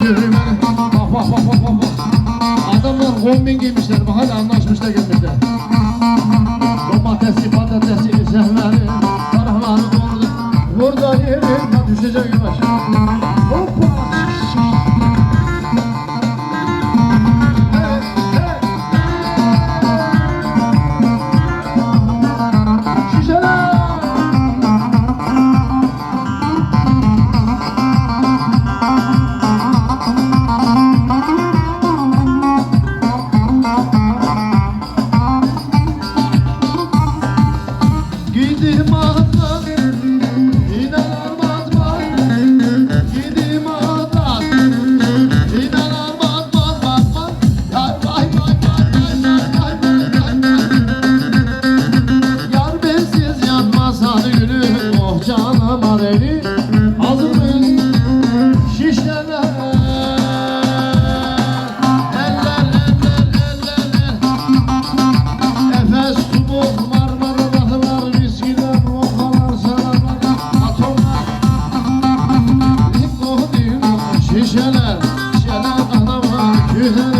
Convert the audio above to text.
Bak bak bak bak bak. Adamlar kombin giymişler bak hadi anlaşmışlar gelmişler. Domatesi, patatesi, zehmeri, tarhları doldu. Burada yerim, ha düşecek yavaş. Hop. 你他妈 mhm